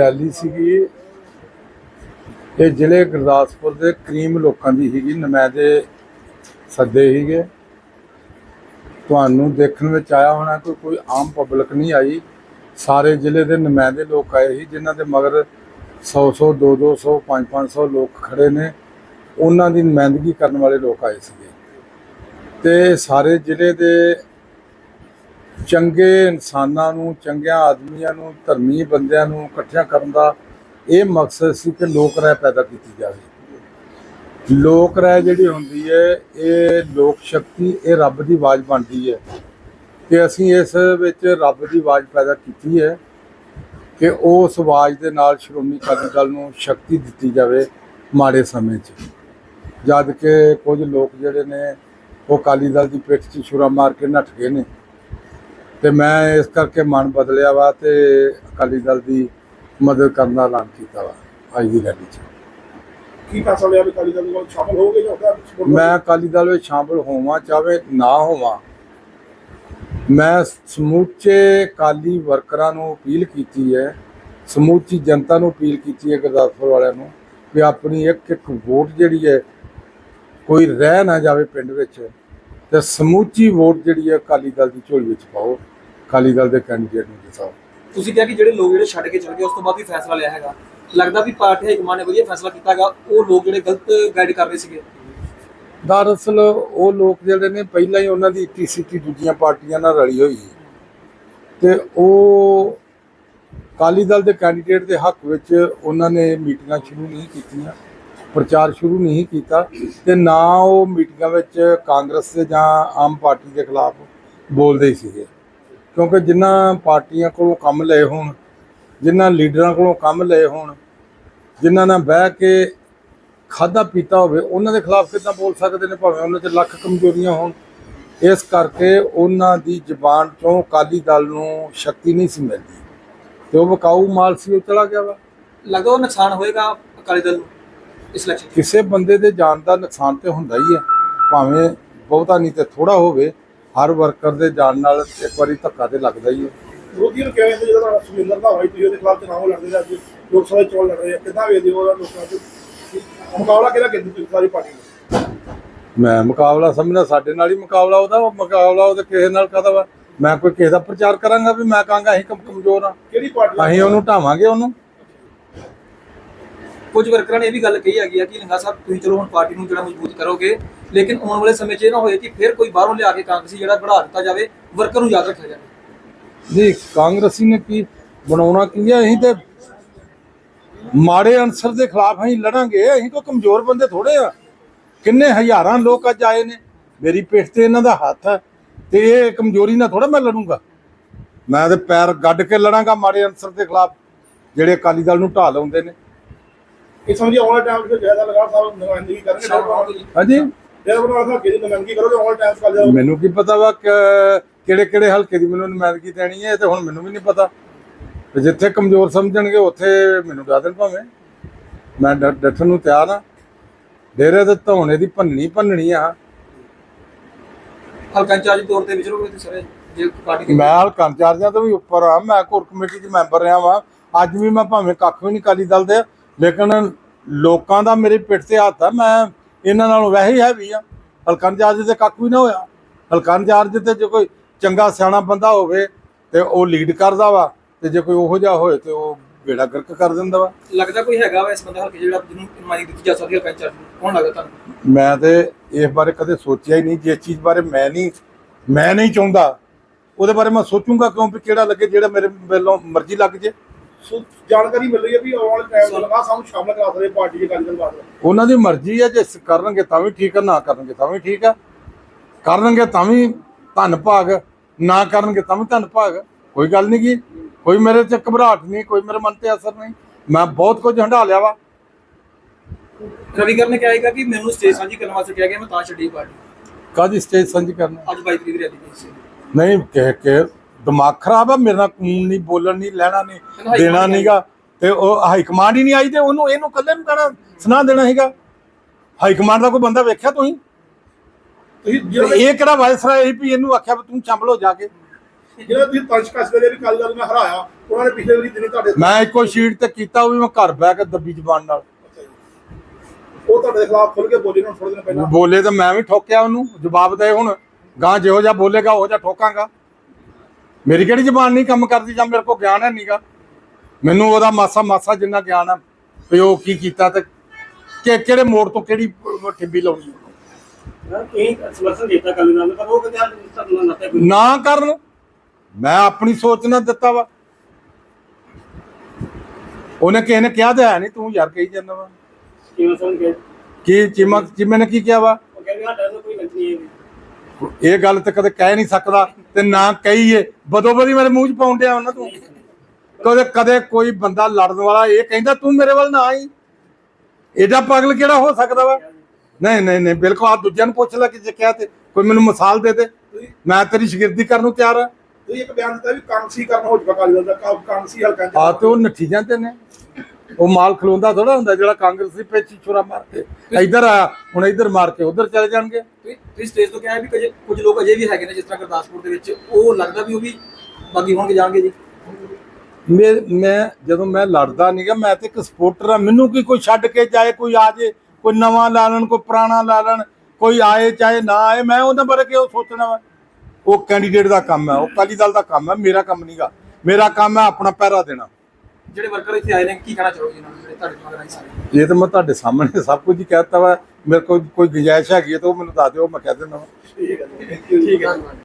Rally ਸੀਗੀ। ਇਹ ਜ਼ਿਲ੍ਹੇ ਗੁਰਦਾਸਪੁਰ ਦੇ ਕਰੀਮ ਲੋਕਾਂ ਦੀ ਸੀਗੀ। ਨੁਮਾਇੰਦੇ ਸੱਦੇ ਸੀਗੇ। ਤੁਹਾਨੂੰ ਦੇਖਣ ਵਿੱਚ ਆਇਆ ਹੋਣਾ ਕਿ ਕੋਈ ਆਮ ਪਬਲਿਕ ਨਹੀਂ ਆਈ। ਸਾਰੇ ਜ਼ਿਲ੍ਹੇ ਦੇ ਨੁਮਾਇੰਦੇ ਲੋਕ ਆਏ ਸੀ, ਜਿਨ੍ਹਾਂ ਦੇ ਮਗਰ 100 100 2 200 5 500 ਲੋਕ ਖੜੇ ਨੇ। ਉਹਨਾਂ ਦੀ ਨੁਮਾਇੰਦਗੀ ਕਰਨ ਵਾਲੇ ਲੋਕ ਆਏ ਸੀਗੇ। ਤੇ ਸਾਰੇ ਜ਼ਿਲ੍ਹੇ ਦੇ ਚੰਗੇ ਇਨਸਾਨਾਂ ਨੂੰ, ਚੰਗਿਆਂ ਆਦਮੀਆਂ ਨੂੰ, ਧਰਮੀ ਬੰਦਿਆਂ ਨੂੰ ਇਕੱਠਿਆਂ ਕਰਨ ਦਾ ਇਹ ਮਕਸਦ ਸੀ ਕਿ ਲੋਕ ਰਾਏ ਪੈਦਾ ਕੀਤੀ ਜਾਵੇ। ਲੋਕ ਰਾਏ ਜਿਹੜੀ ਹੁੰਦੀ ਹੈ, ਇਹ ਲੋਕ ਸ਼ਕਤੀ, ਇਹ ਰੱਬ ਦੀ ਆਵਾਜ਼ ਬਣਦੀ ਹੈ ਕਿ ਅਸੀਂ ਇਸ ਵਿੱਚ ਰੱਬ ਦੀ ਆਵਾਜ਼ ਪੈਦਾ ਕੀਤੀ ਹੈ ਕਿ ਉਸ ਆਵਾਜ਼ ਦੇ ਨਾਲ ਸ਼੍ਰੋਮਣੀ ਅਕਾਲੀ ਦਲ ਨੂੰ ਸ਼ਕਤੀ ਦਿੱਤੀ ਜਾਵੇ ਮਾੜੇ ਸਮੇਂ 'ਚ। ਜਦ ਕਿ ਕੁਝ ਲੋਕ ਜਿਹੜੇ ਨੇ, ਉਹ ਅਕਾਲੀ ਦਲ ਦੀ ਪਿੱਠ 'ਚ ਛੁਰਾ ਮਾਰ ਕੇ ਨੱਠ ਗਏ ਨੇ। ਤੇ ਮੈਂ ਇਸ ਕਰਕੇ ਮਨ ਬਦਲਿਆ ਵਾ ਤੇ ਅਕਾਲੀ ਦਲ ਦੀ ਮਦਦ ਕਰਨ ਦਾ ਐਲਾਨ ਕੀਤਾ ਵਾ ਅੱਜ ਦੀ ਰੈਲੀ 'ਚ। ਕੀ ਫੈਸਲਾ ਲਿਆ ਵੀ ਅਕਾਲੀ ਦਲ ਨਾਲ ਸ਼ਾਮਲ ਹੋਗੇ ਜਾਂ ਉਹਦਾ ਮੈਂ ਅਕਾਲੀ ਦਲ ਵਿੱਚ ਸ਼ਾਮਲ ਹੋਵਾਂ ਚਾਹੇ ਨਾ ਹੋਵਾਂ ਮੈਂ ਸਮੂਚੇ ਅਕਾਲੀ ਵਰਕਰਾਂ ਨੂੰ ਅਪੀਲ ਕੀਤੀ ਹੈ ਸਮੂਚੀ ਜਨਤਾ ਨੂੰ ਅਪੀਲ ਕੀਤੀ ਹੈ ਗੁਰਦਾਸਪੁਰ ਵਾਲਿਆਂ ਨੂੰ ਵੀ ਆਪਣੀ ਇੱਕ ਇੱਕ ਵੋਟ ਜਿਹੜੀ ਹੈ ਕੋਈ ਰਹਿ ਨਾ ਜਾਵੇ ਪਿੰਡ ਵਿੱਚ। ਤੇ ਸਮੂਚੀ ਵੋਟ ਜਿਹੜੀ ਹੈ ਅਕਾਲੀ ਦਲ ਦੀ ਝੋਲੀ ਵਿੱਚ ਪਾਓ ਅਕਾਲੀ ਦਲ ਦੇ ਕੈਂਡੀਡੇਟ ਨੂੰ ਜਿਤਾਓ। ਤੁਸੀਂ ਕਿਹਾ ਕਿ ਜਿਹੜੇ ਲੋਕ ਜਿਹੜੇ ਛੱਡ ਕੇ ਚਲੇ ਗਏ ਉਸ ਤੋਂ ਬਾਅਦ ਵੀ ਫੈਸਲਾ ਲਿਆ ਹੈਗਾ। ਲੱਗਦਾ ਵੀ ਪਾਰਟੀ ਹਾਈਕਮਾਨ ਨੇ ਵਧੀਆ ਫੈਸਲਾ ਕੀਤਾ ਹੈਗਾ ਉਹ ਲੋਕ ਜਿਹੜੇ ਗਲਤ ਗਾਈਡ ਕਰ ਰਹੇ ਸੀਗੇ। ਦਰਅਸਲ ਉਹ ਲੋਕ ਜਿਹੜੇ ਨੇ ਪਹਿਲਾਂ ਹੀ ਉਹਨਾਂ ਦੀ ਟੀਸੀਟੀ ਦੂਜੀਆਂ ਪਾਰਟੀਆਂ ਨਾਲ ਰਲੀ ਹੋਈ ਸੀ। ਤੇ ਉਹ ਅਕਾਲੀ ਦਲ ਦੇ ਕੈਂਡੀਡੇਟ ਦੇ ਹੱਕ ਵਿੱਚ ਉਹਨਾਂ ਨੇ ਮੀਟਿੰਗਾਂ ਸ਼ੁਰੂ ਨਹੀਂ ਕੀਤੀਆਂ। ਪ੍ਰਚਾਰ ਸ਼ੁਰੂ ਨਹੀਂ ਕੀਤਾ ਤੇ ਨਾ ਉਹ ਮੀਟਿੰਗਾਂ ਵਿੱਚ ਕਾਂਗਰਸ ਦੇ ਜਾਂ ਆਮ ਪਾਰਟੀ ਦੇ ਖਿਲਾਫ ਬੋਲਦੇ ਹੀ ਸੀਗੇ। ਕਿਉਂਕਿ ਜਿਨ੍ਹਾਂ ਪਾਰਟੀਆਂ ਕੋਲੋਂ ਕੰਮ ਲਏ ਹੋਣ ਜਿਨ੍ਹਾਂ ਲੀਡਰਾਂ ਕੋਲੋਂ ਕੰਮ ਲਏ ਹੋਣ ਜਿਨ੍ਹਾਂ ਨਾਲ ਬਹਿ ਕੇ ਖਾਦਾ ਪੀਤਾ ਹੋਵੇ, ਉਹਨਾਂ ਦੇ ਖਿਲਾਫ ਕਿੱਦਾਂ ਬੋਲ ਸਕਦੇ ਨੇ ਭਾਵੇਂ ਉਹਨਾਂ 'ਚ ਲੱਖ ਕਮਜ਼ੋਰੀਆਂ ਹੋਣ। ਇਸ ਕਰਕੇ ਉਹਨਾਂ ਦੀ ਜ਼ਬਾਨ ਚੋਂ ਅਕਾਲੀ ਦਲ ਨੂੰ ਸ਼ਕਤੀ ਨਹੀਂ ਸੀ ਮਿਲਦੀ। ਤੇ ਉਹ ਬਕਾਊ ਮਾਲ ਸੀ, ਉਹ ਚਲਾ ਗਿਆ ਵਾ। ਲੱਗਦਾ ਉਹ ਨੁਕਸਾਨ ਹੋਏਗਾ ਅਕਾਲੀ ਦਲ ਨੂੰ? ਇਸ ਇਲੈਕਸ਼ਨ ਕਿਸੇ ਬੰਦੇ ਦੇ ਜਾਨ ਦਾ ਨੁਕਸਾਨ ਤੇ ਹੁੰਦਾ ਹੀ ਹੈ। ਭਾਵੇਂ ਬਹੁਤਾ ਨਹੀਂ ਤੇ ਥੋੜਾ ਹੋਵੇ ਹਰ ਵਰਕਰ ਦੇ ਜਾਨ ਨਾਲ ਇੱਕ ਵਾਰੀ ਧੱਕਾ ਤੇ ਲੱਗਦਾ ਹੀ ਹੈ। ਵਿਰੋਧੀਆਂ ਨੂੰ ਕਿਹਾ ਜਾਂਦਾ ਜਿਹੜਾ ਸੁਮਿੰਦਰ ਦਾ ਹੋਈ ਤੁਸੀਂ ਉਹਦੇ ਖਿਲਾਫ ਚੁਣਾਵ ਲੜਦੇ ਨੇ ਅੱਜ। ਲੋਕ ਸਭਾ ਚ ਚੋਣ ਲੜ ਰਹੇ ਆ। ਕਿੱਦਾਂ ਵੇਖਦੇ ਹੋ ਉਹਦਾ ਲੋਕਾਂ ਚ ਮੁਕਾਬਲਾ ਕਿਹਦਾ ਕਹਿੰਦੇ ਤੁਸੀਂ ਸਾਰੀ ਪਾਰਟੀ ਨੂੰ ਮੈਂ ਮੁਕਾਬਲਾ ਸਮਝਣਾ ਸਾਡੇ ਨਾਲ ਹੀ ਮੁਕਾਬਲਾ ਉਹਦਾ ਉਹ ਮੁਕਾਬਲਾ ਉਹਦੇ ਕਿਸੇ ਨਾਲ ਕਾਹਦਾ ਵਾ? ਮੈਂ ਕੋਈ ਕਿਸੇ ਦਾ ਪ੍ਰਚਾਰ ਕਰਾਂਗਾ ਵੀ ਮੈਂ ਕਹਾਂਗਾ ਅਸੀਂ ਕਮ ਕਮਜ਼ੋਰ ਆ। ਕਿਹੜੀ ਪਾਰਟੀ ਅਸੀਂ ਉਹਨੂੰ ਢਾਵਾਂਗੇ ਉਹਨੂੰ। ਕੁਝ ਵਰਕਰਾਂ ਨੇ ਇਹ ਵੀ ਗੱਲ ਕਹੀ ਹੈਗੀ ਆ ਕਿ ਲਿੰਗਾ ਸਾਹਿਬ, ਤੁਸੀਂ ਚਲੋ ਹੁਣ ਪਾਰਟੀ ਨੂੰ ਜਿਹੜਾ ਮਜ਼ਬੂਤ ਕਰੋਗੇ, ਲੇਕਿਨ ਆਉਣ ਵਾਲੇ ਸਮੇਂ 'ਚ ਇਹ ਨਾ ਹੋਏ ਕਿ ਫਿਰ ਕੋਈ ਬਾਹਰੋਂ ਲਿਆ ਕੇ ਕਾਂਗਰਸੀ ਜਿਹੜਾ ਬਣਾ ਦਿੱਤਾ ਜਾਵੇ, ਵਰਕਰ ਨੂੰ ਯਾਦ ਰੱਖਿਆ ਜਾਵੇ। ਜੀ ਕਾਂਗਰਸੀ ਨੇ ਕੀ ਬਣਾਉਣਾ ਕੀ ਹੈ ਅਸੀਂ ਤੇ ਮਾੜੇ ਅਨਸਰ ਦੇ ਖਿਲਾਫ ਅਸੀਂ ਲੜਾਂਗੇ, ਅਸੀਂ ਕੋਈ ਕਮਜ਼ੋਰ ਬੰਦੇ ਥੋੜੇ ਆ। ਕਿੰਨੇ ਹਜ਼ਾਰਾਂ ਲੋਕ ਅੱਜ ਆਏ ਨੇ, ਮੇਰੀ ਪਿੱਠ ਤੇ ਇਹਨਾਂ ਦਾ ਹੱਥ ਹੈ ਤੇ ਇਹ ਕਮਜ਼ੋਰੀ ਨਾਲ ਥੋੜਾ ਮੈਂ ਲੜੂੰਗਾ। ਮੈਂ ਤੇ ਪੈਰ ਗੱਡ ਕੇ ਲੜਾਂਗਾ ਮਾੜੇ ਅਨਸਰ ਦੇ ਖਿਲਾਫ, ਜਿਹੜੇ ਅਕਾਲੀ ਦਲ ਨੂੰ ਢਾਹ ਲਾਉਂਦੇ ਨੇ। ਇਹ ਸਮਝੀ ਆਉਣ ਵਾਲੇ ਟਾਈਮ ਵਿੱਚ ਜ਼ਿਆਦਾ ਲਗਾ ਸਾਹਿਬ ਨੁਮਾਇੰਦਗੀ ਕਰਨਗੇ ਜੀ। ਹਾਂਜੀ। ਜਿਹੜਾ ਬਣਾ ਸਾਹਿਬ ਕਿਹਦੀ ਨੁਮਾਇੰਦਗੀ ਕਰੋਗੇ ਆਉਣ ਵਾਲੇ ਟਾਈਮ ਚ ਅਕਾਲੀ ਦਲ ਮੈਨੂੰ ਕੀ ਪਤਾ ਵਾ ਕਿਹੜੇ ਕਿਹੜੇ ਹਲਕੇ ਦੀ ਮੈਨੂੰ ਨੁਮਾਇੰਦਗੀ ਦੇਣੀ ਹੈ ਇਹ ਤੇ ਹੁਣ ਮੈਨੂੰ ਵੀ ਨਹੀਂ ਪਤਾ। ਤੇ ਜਿੱਥੇ ਕਮਜ਼ੋਰ ਸਮਝਣਗੇ ਉੱਥੇ ਮੈਨੂੰ ਡਾ ਦੇਣ ਭਾਵੇਂ। ਮੈਂ ਡੱਠਣ ਨੂੰ ਤਿਆਰ ਆ ਡੇਰੇ ਦੇ ਧੌਣੇ ਦੀ ਭੰਨਣੀ ਭੰਨਣੀ ਆ। ਹਲਕਾ ਇੰਚਾਰਜ ਤੌਰ ਤੇ ਵਿਚਰੋਗੇ ਤੁਸੀਂ ਸਾਰੇ ਜੇ ਪਾਰਟੀ ਦੇ ਮੈਂ ਹਲਕਾ ਇੰਚਾਰਜਾਂ ਤੋਂ ਵੀ ਉੱਪਰ ਆ। ਮੈਂ ਕੋਰ ਕਮੇਟੀ 'ਚ ਮੈਂਬਰ ਰਿਹਾ ਵਾਂ। ਅੱਜ ਵੀ ਮੈਂ ਭਾਵੇਂ ਕੱਖ ਵੀ ਨਹੀਂ ਕਾਲੀ ਦਲ ਦੇ ਲੇਕਿਨ ਲੋਕਾਂ ਦਾ ਮੇਰੇ ਪਿੱਠ ਤੇ ਹੱਥ ਆ ਮੈਂ ਇਹਨਾਂ ਨਾਲੋਂ ਵੈਸੇ ਹੀ ਹੈਵੀ ਆ। ਹਲਕਾ ਇੰਚਾਰਜ ਤੇ ਕੱਖ ਵੀ ਨਾ ਹੋਇਆ। ਹਲਕਾ ਇੰਚਾਰਜ ਤੇ ਜੇ ਕੋਈ ਚੰਗਾ ਸਿਆਣਾ ਬੰਦਾ ਹੋਵੇ ਤੇ ਉਹ ਲੀਡ ਕਰਦਾ ਵਾ ਤੇ ਜੇ ਕੋਈ ਉਹੋ ਜਿਹਾ ਹੋਏ ਤੇ ਉਹ ਬੇੜਾ ਗਰਕ ਕਰ ਦਿੰਦਾ ਵਾ। ਲੱਗਦਾ ਕੋਈ ਹੈਗਾ ਵਾ ਇਸ ਬੰਦਾ ਹਲਕੇ ਜਿਹੜਾ ਜਿਹਨੂੰ ਨੁਮਾਇੰਦਗੀ ਦਿੱਤੀ ਜਾ ਸਕਦੀ ਹੈ ਨੂੰ? ਕੌਣ ਲੱਗਦਾ ਤੁਹਾਨੂੰ? ਮੈਂ ਤੇ ਇਸ ਬਾਰੇ ਕਦੇ ਸੋਚਿਆ ਹੀ ਨਹੀਂ ਜਿਸ ਚੀਜ਼ ਬਾਰੇ ਮੈਂ ਨਹੀਂ ਮੈਂ ਨਹੀਂ ਚਾਹੁੰਦਾ। ਉਹਦੇ ਬਾਰੇ ਮੈਂ ਸੋਚੂੰਗਾ ਕਿਉਂ ਵੀ ਕਿਹੜਾ ਲੱਗੇ ਜਿਹੜਾ ਮੇਰੇ ਵੱਲੋਂ ਮਰਜ਼ੀ ਲੱਗ ਜੇ। ਸੋ ਜਾਣਕਾਰੀ ਮਿਲ ਰਹੀ ਹੈ ਵੀ ਆਉਣ ਵਾਲੇ ਟਾਈਮ ਚ ਲਗਾ ਸਾਨੂੰ ਸ਼ਾਮਲ ਕਰਾ ਸਕਦੇ ਪਾਰਟੀ ਦੇ ਅਕਾਲੀ ਦਲ ਬਾਅਦ ਉਹਨਾਂ ਦੀ ਮਰਜ਼ੀ ਹੈ ਜੇ ਸ- ਕਰਨਗੇ ਤਾਂ ਵੀ ਠੀਕ ਹੈ ਨਾ ਕਰਨਗੇ ਤਾਂ ਵੀ ਠੀਕ ਹੈ। ਕਰਨਗੇ ਤਾਂ ਵੀ ਧੰਨ ਭਾਗ ਨਾ ਕਰਨਗੇ ਤਾਂ ਵੀ ਧੰਨ ਭਾਗ। ਕੋਈ ਗੱਲ ਨਹੀਂ ਕੀ ਕੋਈ ਮੇਰੇ ਤੇ ਘਬਰਾਹਟ ਨਹੀਂ ਕੋਈ ਮੇਰੇ ਮਨ ਤੇ ਅਸਰ ਨਹੀਂ। ਮੈਂ ਬਹੁਤ ਕੁਝ ਹੰਢਾ ਲਿਆ ਵਾ। ਰਵੀਕਰ ਨੇ ਕਿਹਾ ਹੈਗਾ ਕਿ ਮੈਨੂੰ ਸਟੇਜ ਸਾਂਝੀ ਕਰਨ ਵਾਸਤੇ ਕਿਹਾ ਗਿਆ ਮੈਂ ਤਾਂ ਛੱਡੀ ਪਾਰਟੀ। ਕਾਦੀ ਸਟੇਜ ਸਾਂਝੀ ਕਰਨਾ? ਅੱਜ 22 ਤਰੀਕ ਦੀ ਰੈਲੀ ਸੀ। ਨਹੀਂ ਕਹਿ ਕੇ ਦਿਮਾਗ ਖਰਾਬ ਆ ਮੇਰੇ ਨਾਲ ਕੂਨ ਨਹੀਂ ਬੋਲਣ ਨਹੀਂ ਲੈਣਾ ਨਹੀਂ ਦੇਣਾ ਨਹੀਂਗਾ। ਤੇ ਉਹ ਹਾਈ ਕਮਾਂਡ ਹੀ ਨਹੀਂ ਆਈ ਤੇ ਉਹਨੂੰ ਇਹਨੂੰ ਕੱਲੇ ਨੂੰ ਕਹਿਣਾ ਸੁਣਾ ਦੇਣਾ ਹੈਗਾ ਹਾਈ ਕਮਾਂਡ ਦਾ ਕੋਈ ਬੰਦਾ ਵੇਖਿਆ ਤੁਸੀਂ? ਇਹ ਕਿਹੜਾ ਵਾਇਸਰਾ ਇਹ ਵੀ ਇਹਨੂੰ ਆਖਿਆ ਤੂੰ ਚੰਬਲੋ ਜਾ ਕੇ। ਜਿਹੜਾ ਤੁਸੀਂ ਤੰਸ਼ ਕਸ ਵੇਲੇ ਵੀ ਕਾਲੀ ਦਲ ਮੈਂ ਹਰਾਇਆ ਉਹਨਾਂ ਨੇ ਪਿਛਲੇ ਵਾਰੀ ਦਿਨੀ ਤੁਹਾਡੇ ਮੈਂ ਇੱਕੋ ਸ਼ੀਟ ਤੇ ਕੀਤਾ ਉਹ ਵੀ ਮੈਂ ਘਰ ਬਹਿ ਕੇ ਦੱਬੀ ਜ਼ਬਾਨ ਨਾਲ। ਉਹ ਤੁਹਾਡੇ ਖਿਲਾਫ ਖੁੱਲ ਕੇ ਬੋਲੇ ਨਾ ਥੋੜੇ ਦਿਨ ਪਹਿਲਾਂ। ਬੋਲੇ ਤਾਂ ਮੈਂ ਵੀ ਠੋਕਿਆ ਉਹਨੂੰ ਜਵਾਬ ਦੇ ਹੁਣ। ਗਾਂ ਜਿਹੋ ਜਿਹਾ ਬੋਲੇਗਾ ਉਹ ਜਿਹਾ ਠੋਕਾਂਗਾ। ਮੇਰੀ ਕਿਹੜੀ ਜ਼ਬਾਨ ਨਹੀਂ ਕੰਮ ਕਰਦੀ ਜਾਂ ਮੇਰੇ ਕੋਲ ਗਿਆਨ ਹੈ ਨਹੀਂਗਾ ਮੈਨੂੰ ਉਹਦਾ ਮਾਸਾ ਮਾਸਾ ਜਿੰਨਾ ਗਿਆਨ ਆ ਵੀ ਉਹ ਕੀ ਕੀਤਾ ਤੇ ਕਿ ਕਿਹੜੇ ਮੋੜ ਤੋਂ ਕਿਹੜੀ ਠਿੱਬੀ ਲਾਉਣੀ ਨੂੰ ਨਾ ਨਾ ਕਰਨ ਮੈਂ ਆਪਣੀ ਸੋਚ ਨਾਲ ਦਿੱਤਾ ਵਾ। ਉਹਨੇ ਕਿਸੇ ਨੇ ਕਿਹਾ ਤਾਂ ਹੈ ਨਹੀਂ ਤੂੰ ਯਾਰ ਕਹੀ ਜਾਂਦਾ ਵਾ। ਕੀ? ਚੀਮਾ ਚੀਮੇ ਨੇ ਕੀ ਕਿਹਾ ਵਾ? ਇਹ ਗੱਲ ਤੇ ਕਦੇ ਕਹਿ ਨਹੀਂ ਸਕਦਾ। ਤੇ ਨਾ ਕਹੀਏ। ਬਦੋ ਬਦੀ ਮੇਰੇ ਮੂੰਹ 'ਚ ਪਾਉਣ ਡਿਆ ਉਹਨਾਂ ਤੂੰ। ਕਦੇ ਕਦੇ ਕੋਈ ਬੰਦਾ ਲੜਨ ਵਾਲਾ ਇਹ ਕਹਿੰਦਾ ਤੂੰ ਮੇਰੇ ਵੱਲ ਨਾ ਆਈ। ਐਡਾ ਪਾਗਲ ਕਿਹੜਾ ਹੋ ਸਕਦਾ ਵਾ? ਨਹੀਂ ਨਹੀਂ ਨਹੀਂ ਬਿਲਕੁਲ ਆ ਦੂਜਿਆਂ ਨੂੰ ਪੁੱਛ ਲੈ ਕਿ ਜੇ ਕਿਹਾ ਤੇ ਕੋਈ ਮੈਨੂੰ ਮਿਸਾਲ ਦੇ ਦੇ। ਮੈਂ ਤੇਰੀ ਸ਼ਾਗਿਰਦੀ ਕਰਨ ਨੂੰ ਤਿਆਰ ਆ। ਤੁਸੀਂ ਇੱਕ ਬਿਆਨ ਦਿੱਤਾ ਵੀ ਕਾਂਗਸੀ ਕਰਨ ਹੋ ਚੁੱਕਾ ਕਾਲੀ ਦਾ। ਕਾ- ਕਾਂਗਸੀ ਹਲਕਾ ਆ ਤੇ ਉਹ ਨੱਠੀ ਜਾਂਦੇ ਨੇ। ਉਹ ਮਾਲ ਖਲੋਂਦਾ ਥੋੜਾ ਹੁੰਦਾ ਜਿਹੜਾ ਕਾਂਗਰਸੀ ਪੇਚੀ ਛੁਰਾ ਮਾਰ ਕੇ। ਇੱਧਰ ਆ ਹੁਣ ਇੱਧਰ ਮਾਰ ਕੇ ਉੱਧਰ ਚਲੇ ਜਾਣਗੇ। ਤੁਸੀਂ ਸਟੇਜ ਤੋਂ ਕਿਹਾ ਵੀ ਕੁਝ ਲੋਕ ਅਜੇ ਵੀ ਹੈਗੇ ਨੇ ਜਿਸ ਤਰ੍ਹਾਂ ਗੁਰਦਾਸਪੁਰ ਦੇ ਵਿੱਚ ਉਹ ਲੱਗਦਾ ਵੀ ਉਹ ਵੀ ਬਾਗੀ ਹੋਣਗੇ ਜਾਣਗੇ ਜੀ। ਮੈਂ ਮੈਂ ਜਦੋਂ ਮੈਂ ਲੜਦਾ ਨਹੀਂਗਾ ਮੈਂ ਤੇ ਇੱਕ ਸਪੋਰਟਰ ਆ ਮੈਨੂੰ ਕੀ ਕੋਈ ਛੱਡ ਕੇ ਜਾਏ ਕੋਈ ਆ ਜੇ ਕੋਈ ਨਵਾਂ ਲਾ ਲੈਣ ਕੋਈ ਪੁਰਾਣਾ ਲਾ ਲੈਣ ਕੋਈ ਆਏ ਚਾਹੇ ਨਾ ਆਏ ਮੈਂ ਉਹਦੇ ਬਾਰੇ ਕਿਉਂ ਸੋਚਣਾ ਵਾ? ਉਹ ਕੈਂਡੀਡੇਟ ਦਾ ਕੰਮ ਹੈ ਉਹ ਅਕਾਲੀ ਦਲ ਦਾ ਕੰਮ ਹੈ ਮੇਰਾ ਕੰਮ ਨਹੀਂਗਾ ਮੇਰਾ ਕੰਮ ਹੈ ਆਪਣਾ ਪਹਿਰਾ ਦੇਣਾ। ਜਿਹੜੇ ਵਰਕਰ ਇੱਥੇ ਆਏ ਨੇ ਕੀ ਕਹਿਣਾ ਚਾਹੋਗੇ ਇਹਨਾਂ ਨੂੰ ਜਿਹੜੇ ਤੁਹਾਡੇ ਮਗਰ ਆਏ ਸਾਰੇ ਇਹ ਤਾਂ ਮੈਂ ਤੁਹਾਡੇ ਸਾਹਮਣੇ ਸਭ ਕੁਝ ਹੀ ਕਹਿ ਦਿੱਤਾ ਵਾ। ਮੇਰੇ ਕੋਲ ਕੋਈ ਗੁੰਜਾਇਸ਼ ਹੈਗੀ ਹੈ ਤਾਂ ਉਹ ਮੈਨੂੰ ਦੱਸ ਦਿਓ ਮੈਂ ਕਹਿ ਦਿੰਦਾ ਵਾ। ਠੀਕ ਹੈ ਜੀ। ਠੀਕ ਹੈ।